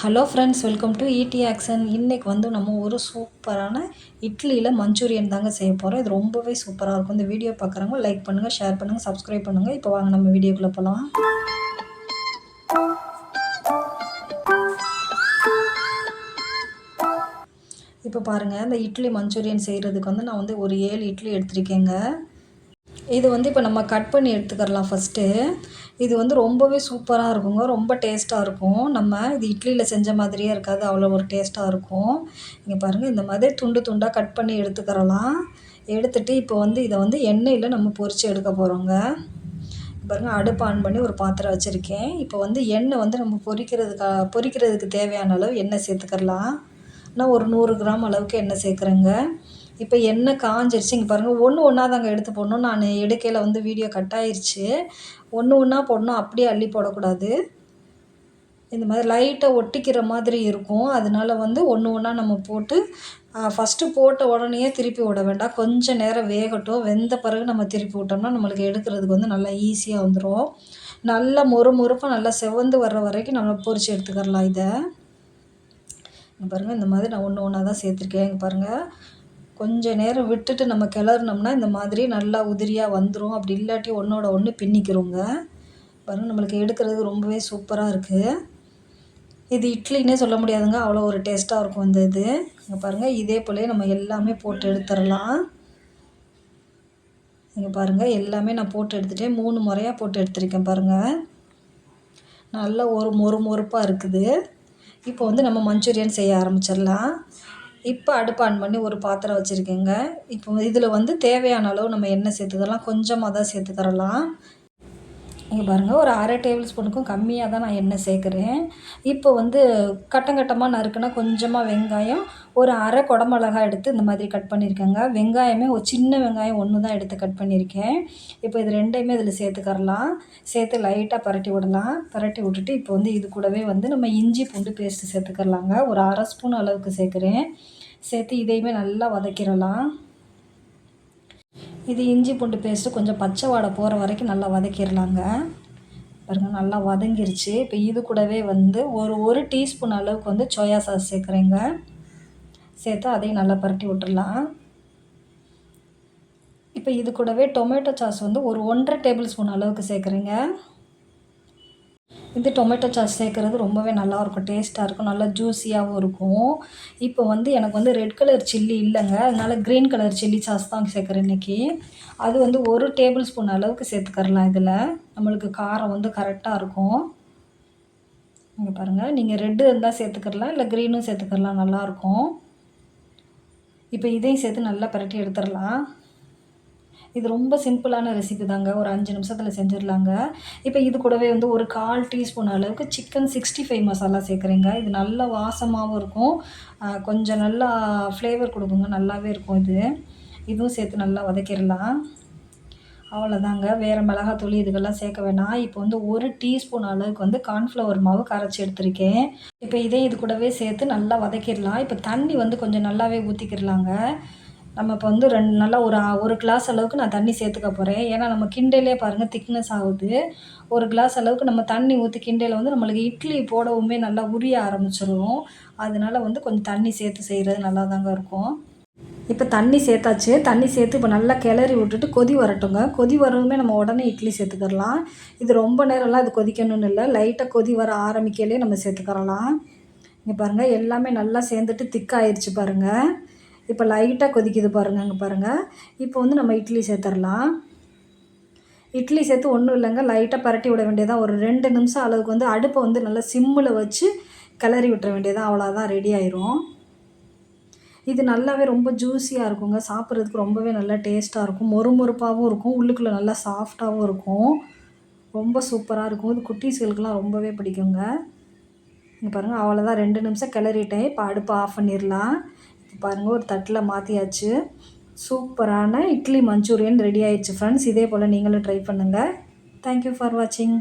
Hello friends welcome to ED action இன்றைக்கி வந்து நம்ம ஒரு சூப்பரான இட்லியில் மஞ்சூரியன் தாங்க செய்ய போகிறோம் இது ரொம்பவே சூப்பராக இருக்கும். இந்த வீடியோ பார்க்குறவங்க லைக் பண்ணுங்கள் ஷேர் பண்ணுங்கள் சப்ஸ்கிரைப் பண்ணுங்கள் இப்போ வாங்க நம்ம வீடியோக்குள்ளே போகலாம் இப்போ பாருங்கள் இந்த இட்லி மஞ்சூரியன் செய்கிறதுக்கு வந்து நான் வந்து ஒரு ஏழு இட்லி எடுத்திருக்கேங்க. இது வந்து இப்போ நம்ம கட் பண்ணி எடுத்துக்கிறலாம் ஃபஸ்ட்டு இது வந்து ரொம்பவே சூப்பராக இருக்குங்க. ரொம்ப டேஸ்ட்டாக இருக்கும். நம்ம இது இட்லியில் செஞ்ச மாதிரியே இருக்காது. அவ்வளோ ஒரு டேஸ்ட்டாக இருக்கும். இங்கே பாருங்கள் இந்த மாதிரி துண்டு துண்டாக கட் பண்ணி எடுத்துக்கிறலாம். எடுத்துகிட்டு இப்போ வந்து இதை வந்து எண்ணெயில் நம்ம பொரித்து எடுக்க போகிறோங்க பாருங்கள் அடுப்பு ஆன் பண்ணி ஒரு பாத்திரம் வச்சுருக்கேன். இப்போ வந்து எண்ணெய் வந்து நம்ம பொறிக்கிறதுக்கா பொரிக்கிறதுக்கு தேவையான அளவு எண்ணெய் சேர்த்துக்கிறலாம். நான் ஒரு நூறு கிராம் அளவுக்கு எண்ணெய் சேர்க்குறேங்க. இப்போ எண்ணெய் காஞ்சிருச்சு? இங்கே பாருங்கள் ஒன்று ஒன்றா தாங்க எடுத்து போடணும். நான் எடுக்கையில் வந்து வீடியோ கட் ஆயிடுச்சு ஒன்று ஒன்றா போடணும் அப்படியே அள்ளி போடக்கூடாது. இந்த மாதிரி லைட்டாக ஒட்டிக்கிற மாதிரி இருக்கும். அதனால வந்து ஒன்று ஒன்றா நம்ம போட்டு ஃபஸ்ட்டு போட்ட உடனேயே திருப்பி விட வேண்டாம். கொஞ்சம் நேரம் வேகட்டும். வெந்த பிறகு நம்ம திருப்பி விட்டோம்னா நம்மளுக்கு எடுக்கிறதுக்கு வந்து நல்லா ஈஸியாக வந்துடும் நல்லா மொறு மொறுப்பாக நல்லா செவந்து வர்ற வரைக்கும் நம்ம பொறிச்சு எடுத்துக்கிறலாம் இதை. பாருங்கள் இந்த மாதிரி நான் ஒன்று ஒன்றா தான் சேர்த்துருக்கேன். இங்கே பாருங்கள் கொஞ்சம் நேரம் விட்டுட்டு நம்ம கிளறுனோம்னா இந்த மாதிரி நல்லா உதிரியாக வந்துடும் அப்படி இல்லாட்டி ஒன்றோட ஒன்று பின்னிக்கிறோங்க. பாருங்கள் நம்மளுக்கு எடுக்கிறதுக்கு ரொம்பவே சூப்பராக இருக்குது இது இட்லின்னே சொல்ல முடியாதுங்க. அவ்வளோ ஒரு டேஸ்ட்டாக இருக்கும் இந்த இது. இங்கே பாருங்கள் இதே போலே நம்ம எல்லாமே போட்டு எடுத்துடலாம். இங்கே பாருங்கள் எல்லாமே நான் போட்டு எடுத்துகிட்டேன் மூணு முறையாக போட்டு எடுத்துருக்கேன் பாருங்கள் நல்லா ஒரு மொறு மொறுப்பாக இருக்குது. இப்போ வந்து நம்ம மஞ்சூரியன் செய்ய ஆரம்பிச்சிடலாம். இப்போ அடுப்பு ஆன் பண்ணி ஒரு பாத்திரம் வச்சுருக்கேங்க. இப்போ இதில் வந்து தேவையான அளவு நம்ம எண்ணெய் சேர்த்துக்கலாம் கொஞ்சமாக தான் சேர்த்துக்கிறலாம் இங்கே பாருங்கள் ஒரு அரை டேபிள் ஸ்பூனுக்கும் கம்மியாக தான் நான் எண்ணெய் சேர்க்குறேன். இப்போ வந்து கட்டம் கட்டமாக நறுக்குனா கொஞ்சமாக வெங்காயம் ஒரு அரை குடமிளகாய் எடுத்து இந்த மாதிரி கட் பண்ணியிருக்கேங்க வெங்காயமே ஒரு சின்ன வெங்காயம் ஒன்று தான் எடுத்து கட் பண்ணியிருக்கேன் இப்போ இது ரெண்டையுமே இதில் சேர்த்துக்கரலாம் சேர்த்து லைட்டாக பரட்டி விடலாம். பரட்டி விட்டுட்டு இப்போ வந்து இது கூடவே வந்து நம்ம இஞ்சி பூண்டு பேஸ்ட்டு சேர்த்துக்கரலாங்க ஒரு அரை ஸ்பூன் அளவுக்கு சேர்க்குறேன். சேர்த்து இதையுமே நல்லா வதக்கிடலாம். இது இஞ்சி பூண்டு பேஸ்ட்டு கொஞ்சம் பச்சை வாடை போகிற வரைக்கும் நல்லா வதக்கிடலாங்க. பாருங்கள் நல்லா வதங்கிருச்சு. இப்போ இது கூடவே வந்து ஒரு ஒரு டீஸ்பூன் அளவுக்கு வந்து சோயா சாஸ் சேர்க்குறேங்க. சேர்த்து அதையும் நல்லா பரட்டி விட்டுடலாம். இப்போ இது கூடவே டொமேட்டோ சாஸ் வந்து ஒரு ஒன்றரை டேபிள் ஸ்பூன் அளவுக்கு சேர்க்குறேங்க. இது டொமேட்டோ சாஸ் சேர்க்குறது ரொம்பவே நல்லாயிருக்கும் டேஸ்ட்டாக இருக்கும் நல்லா ஜூஸியாகவும் இருக்கும். இப்போ வந்து எனக்கு வந்து ரெட் கலர் சில்லி இல்லைங்க. அதனால் க்ரீன் கலர் சில்லி சாஸ் தான் சேர்க்குறேன் இன்றைக்கி அது வந்து ஒரு டேபிள் ஸ்பூன் அளவுக்கு சேர்த்துக்கரலாம் இதில். நம்மளுக்கு காரம் வந்து கரெக்டாக இருக்கும். இங்கே பாருங்கள் நீங்கள் ரெட்டு இருந்தால் சேர்த்துக்கரலாம் இல்லை க்ரீனும் சேர்த்துக்கரலாம் நல்லாயிருக்கும். இப்போ இதையும் சேர்த்து நல்லா பரட்டி எடுத்துடலாம். இது ரொம்ப சிம்பிளான ரெசிபி தாங்க. ஒரு அஞ்சு நிமிஷத்தில் செஞ்சிடலாங்க. இப்போ இது கூடவே வந்து ஒரு கால் டீஸ்பூன் அளவுக்கு சிக்கன் சிக்ஸ்டி ஃபைவ் மசாலா சேர்க்குறேங்க. இது நல்ல வாசமாகவும் இருக்கும். கொஞ்சம் நல்லா ஃப்ளேவர் கொடுக்குங்க. நல்லாவே இருக்கும் இது. இதுவும் சேர்த்து நல்லா வதக்கிடலாம். அவ்வளோதாங்க. வேறு மிளகாத்தூள் இதுக்கெல்லாம் சேர்க்க வேணாம். இப்போ வந்து ஒரு டீஸ்பூன் அளவுக்கு வந்து கார்ன்ஃப்ளவர் மாவு கரைச்சி எடுத்திருக்கேன். இப்போ இதே இது கூடவே சேர்த்து நல்லா வதக்கிடலாம். இப்போ தண்ணி வந்து கொஞ்சம் நல்லாவே ஊற்றிக்கிடலாங்க நம்ம இப்போ வந்து ரெண்டு நல்லா ஒரு ஒரு கிளாஸ் அளவுக்கு நான் தண்ணி சேர்த்துக்க போகிறேன் ஏன்னா நம்ம கிண்டையிலே பாருங்கள் திக்னஸ் ஆகுது. ஒரு கிளாஸ் அளவுக்கு நம்ம தண்ணி ஊற்றி கிண்டையில் வந்து நம்மளுக்கு இட்லி போடவுமே நல்லா உரிய ஆரம்பிச்சிடும் அதனால வந்து கொஞ்சம் தண்ணி சேர்த்து செய்கிறது நல்லா தாங்க இருக்கும். இப்போ தண்ணி சேர்த்தாச்சு. தண்ணி சேர்த்து இப்போ நல்லா கிளறி விட்டுட்டு கொதி வரட்டுங்க. கொதி வரவுமே நம்ம உடனே இட்லி சேர்த்துக்கிறலாம். இது ரொம்ப நேரம்லாம் இது கொதிக்கணும்னு இல்லை. லைட்டாக கொதி வர ஆரம்பிக்கலே நம்ம சேர்த்துக்கிறலாம். இங்கே பாருங்கள் எல்லாமே நல்லா சேர்ந்துட்டு திக்காயிருச்சு பாருங்கள் இப்போ லைட்டாக கொதிக்குது பாருங்கள் அங்கே பாருங்கள் இப்போ வந்து நம்ம இட்லி சேர்த்துடலாம் இட்லி சேர்த்து ஒன்றும் இல்லைங்க லைட்டாக பரட்டி விட வேண்டியதான் ஒரு ரெண்டு நிமிஷம் அளவுக்கு வந்து அடுப்பை வந்து நல்லா சிம்மில் வச்சு கிளறி விட்டுற வேண்டியதான் அவ்வளோதான் ரெடி ஆயிரும். இது நல்லாவே ரொம்ப ஜூஸியாக இருக்குங்க. சாப்பிட்றதுக்கு ரொம்பவே நல்லா டேஸ்ட்டாக இருக்கும். மொறு மொறுப்பாகவும் இருக்கும். உள்ளுக்குள்ளே நல்லா சாஃப்டாகவும் இருக்கும். ரொம்ப சூப்பராக இருக்கும். இது குட்டீஸ்களுக்கெல்லாம் ரொம்பவே பிடிக்குங்க. இங்கே பாருங்கள் அவ்வளோதான் ரெண்டு நிமிஷம் கிளறிட்டேன். இப்போ அடுப்பை ஆஃப் பண்ணிடலாம் பாருங்கள் ஒரு தட்டில் மாற்றியாச்சு சூப்பரான இட்லி மஞ்சூரியன் ரெடி ஆயிடுச்சு ஃப்ரெண்ட்ஸ் இதே போல் நீங்களும் ட்ரை பண்ணுங்கள் தேங்க்யூ ஃபார் வாட்சிங்